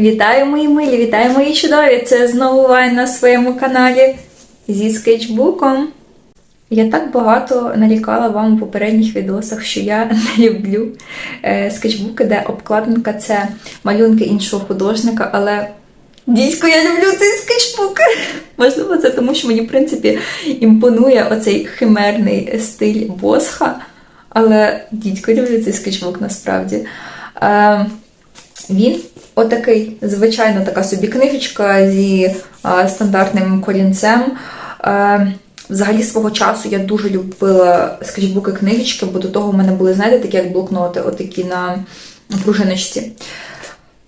Вітаю мої милі, вітаю мої чудові! Це знову Вайн на своєму каналі зі скетчбуком. Я так багато нарікала вам у попередніх відосах, що я не люблю е, скетчбуки, де обкладинка це малюнки іншого художника, але дійсно я люблю цей скетчбук. Можливо, це тому, що мені, в принципі, імпонує оцей химерний стиль босха. Але дідько люблю цей скетчбук насправді. Він отакий, звичайно, така собі книжечка зі стандартним корінцем. Е, взагалі свого часу я дуже любила скетчбуки книжечки, бо до того в мене були, знаєте, такі як блокноти, отакі на пружиночці.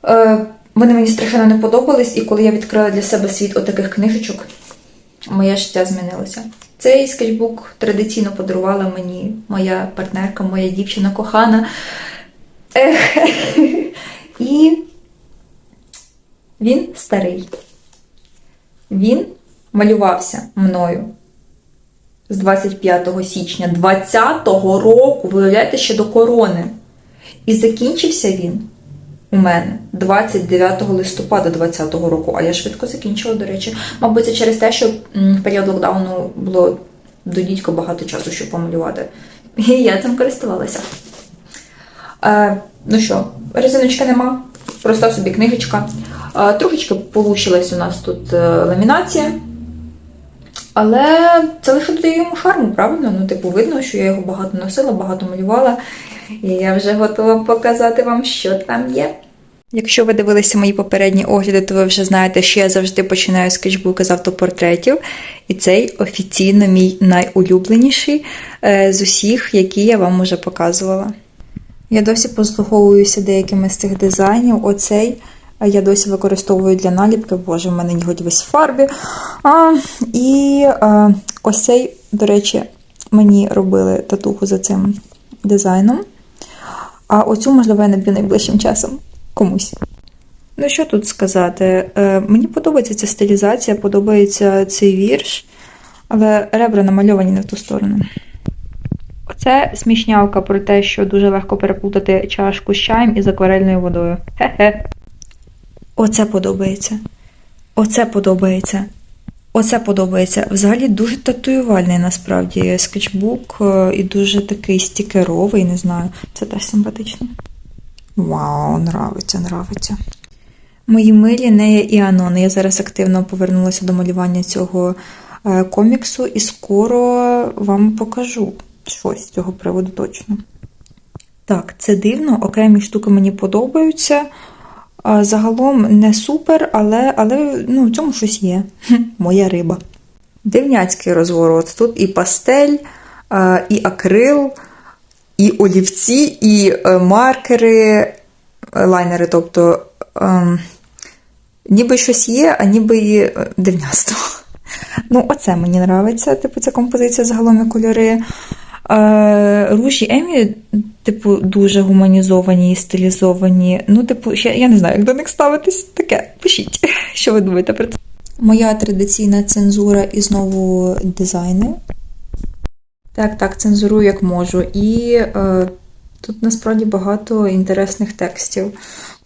Е, вони мені страшенно не подобались, і коли я відкрила для себе світ отаких книжечок, моє життя змінилося. Цей скетчбук традиційно подарувала мені моя партнерка, моя дівчина кохана. Ех. І він старий. Він малювався мною з 25 січня 20-го року, виявляєте, ще до корони. І закінчився він у мене 29 листопада 20-го року, а я швидко закінчила, до речі. Мабуть, це через те, що в період локдауну було до дідька багато часу, щоб помалювати. І я цим користувалася. Е, ну що, резиночки нема, проста собі книжечка. Е, трошечки получилась у нас тут е, ламінація. Але це лише додає йому шарму, правильно? Ну, типу, видно, що я його багато носила, багато малювала. І я вже готова показати вам, що там є. Якщо ви дивилися мої попередні огляди, то ви вже знаєте, що я завжди починаю скетчбуки з автопортретів. І цей офіційно мій найулюбленіший е, з усіх, які я вам уже показувала. Я досі послуговуюся деякими з цих дизайнів. Оцей е, я досі використовую для наліпки, боже, в мене нігодь весь фарбі. А, і а, ось цей, до речі, мені робили татуху за цим дизайном. А оцю, можливо, я наб'ю найближчим часом комусь. Ну, що тут сказати? Е, мені подобається ця стилізація, подобається цей вірш, але ребра намальовані не в ту сторону. Оце смішнявка про те, що дуже легко переплутати чашку з чаєм із акварельною водою. Хе-хе. Оце подобається. Оце подобається. Оце подобається. Взагалі дуже татуювальний насправді скетчбук е, і дуже такий стікеровий, не знаю. Це теж симпатично. Вау, нравиться, нравиться. Мої милі Нея і Анон. Я зараз активно повернулася до малювання цього е, коміксу і скоро вам покажу щось з цього приводу точно. Так, це дивно, окремі штуки мені подобаються. Загалом не супер, але, але ну, в цьому щось є. Моя риба. Дивняцький розворот. Тут і пастель, і акрил, і олівці, і е, маркери, е, лайнери, тобто ем, ніби щось є, а ніби і е, дивняство. Ну, оце мені подобається, типу, ця композиція загалом і кольори. Ружі Емі, типу, дуже гуманізовані і стилізовані. Ну, типу, я, я не знаю, як до них ставитись таке. Пишіть, що ви думаєте про це. Моя традиційна цензура і знову дизайни. Так, так, цензурую як можу. І е, тут насправді багато інтересних текстів.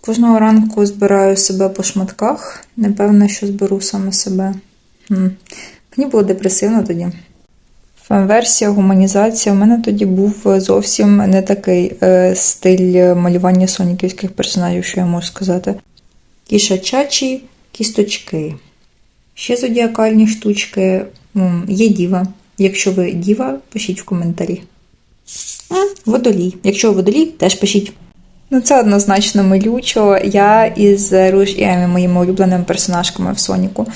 Кожного ранку збираю себе по шматках. Напевно, що зберу саме себе. М. Мені було депресивно тоді. Фан-версія, гуманізація. У мене тоді був зовсім не такий е, стиль малювання соніківських персонажів, що я можу сказати. Кішачачі кісточки. Ще зодіакальні штучки. Є діва. Якщо ви діва, пишіть в коментарі. Водолій. Якщо водолій, теж пишіть. Ну, це однозначно милючо. Я із Руж і Емі, моїми улюбленими персонажками в Соніку.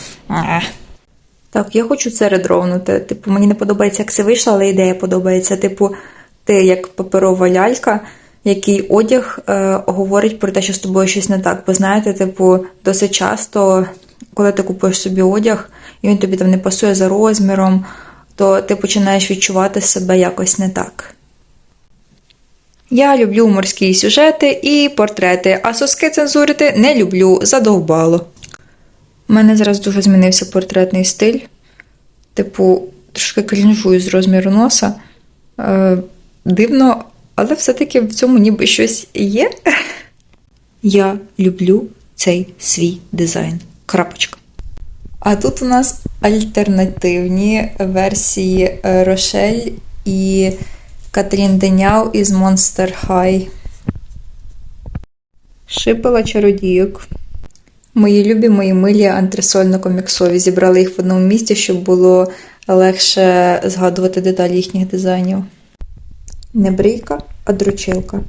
Так, я хочу це редровнути. Типу, мені не подобається, як це вийшло, але ідея подобається. Типу, ти як паперова лялька, який одяг е, говорить про те, що з тобою щось не так. Бо знаєте, типу, досить часто, коли ти купуєш собі одяг, і він тобі там не пасує за розміром, то ти починаєш відчувати себе якось не так. Я люблю морські сюжети і портрети, а соски цензурити не люблю, задовбало. У мене зараз дуже змінився портретний стиль. Типу, трошки крінжую з розміру носа. Е, дивно, але все-таки в цьому ніби щось є. Я люблю цей свій дизайн. Крапочка. А тут у нас альтернативні версії Рошель і Катрін Деняв із Monster High. Шипила чародійок. Мої любі, мої милі антресольно-коміксові. Зібрали їх в одному місці, щоб було легше згадувати деталі їхніх дизайнів. Не брійка, а дручилка.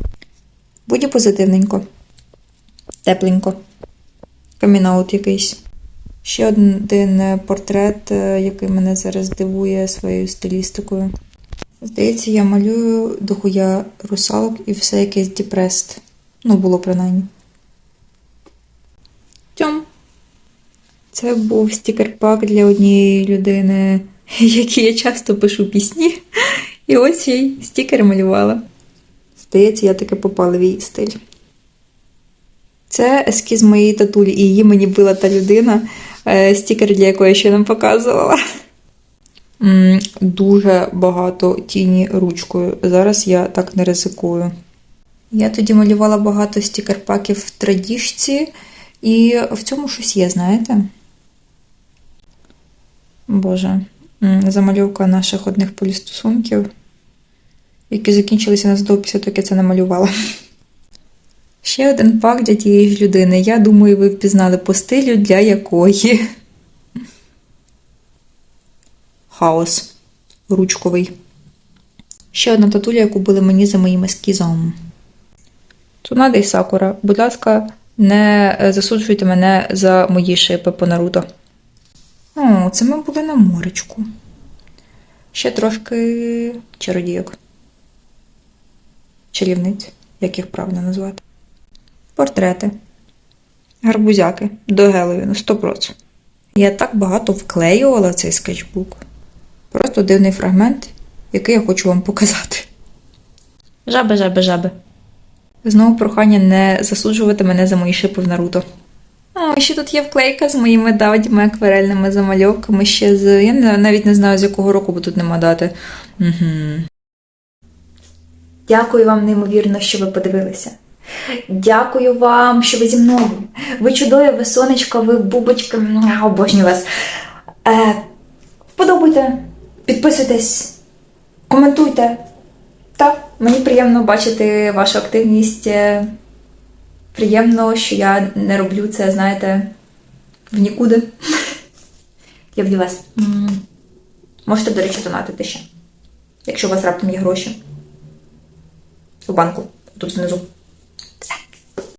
Будь позитивненько. Тепленько. Камінаут якийсь. Ще один портрет, е, який мене зараз дивує своєю стилістикою. Здається, я малюю дохуя русалок і все якесь депрест. Ну, було принаймні. Це був стікер-пак для однієї людини, якій я часто пишу пісні. І ось їй стікер малювала. Здається, я таки попала в її стиль. Це ескіз моєї татулі, і її мені била та людина, е, стікер для якої я ще нам показувала. Дуже багато тіні ручкою. Зараз я так не ризикую. Я тоді малювала багато стікер-паків в традіжці, і в цьому щось є, знаєте? Боже, замальовка наших одних полістосунків, які закінчилися незадовго після того, як я це намалювала. Ще один пак для тієї ж людини. Я думаю, ви впізнали по стилю для якої. Хаос ручковий. Ще одна татуля, яку були мені за моїм ескізом. Цунада і Сакура, будь ласка, не е, засуджуйте мене за мої шипи по Наруто. О, це ми були на моречку. Ще трошки чародійок. Чарівниць, як їх правильно назвати. Портрети. Гарбузяки до Геловіну, 100%. Я так багато вклеювала в цей скетчбук. Просто дивний фрагмент, який я хочу вам показати. Жаби, жаби, жаби. Знову прохання не засуджувати мене за мої шипи в Наруто. О, ще тут є вклейка з моїми давдями акварельними замальовками ще з. Я навіть не знаю, з якого року, бо тут нема дати. Угу. Дякую вам неймовірно, що ви подивилися. Дякую вам, що ви зі мною. Ви чудові, ви сонечко, ви бубочки. Обожнюю вас. Е, вподобайте, підписуйтесь, коментуйте. Так, мені приємно бачити вашу активність. Приємно, що я не роблю це, знаєте, в нікуди. Люблю вас. Можете, до речі, донатити ще, якщо у вас раптом є гроші. У банку, тут внизу.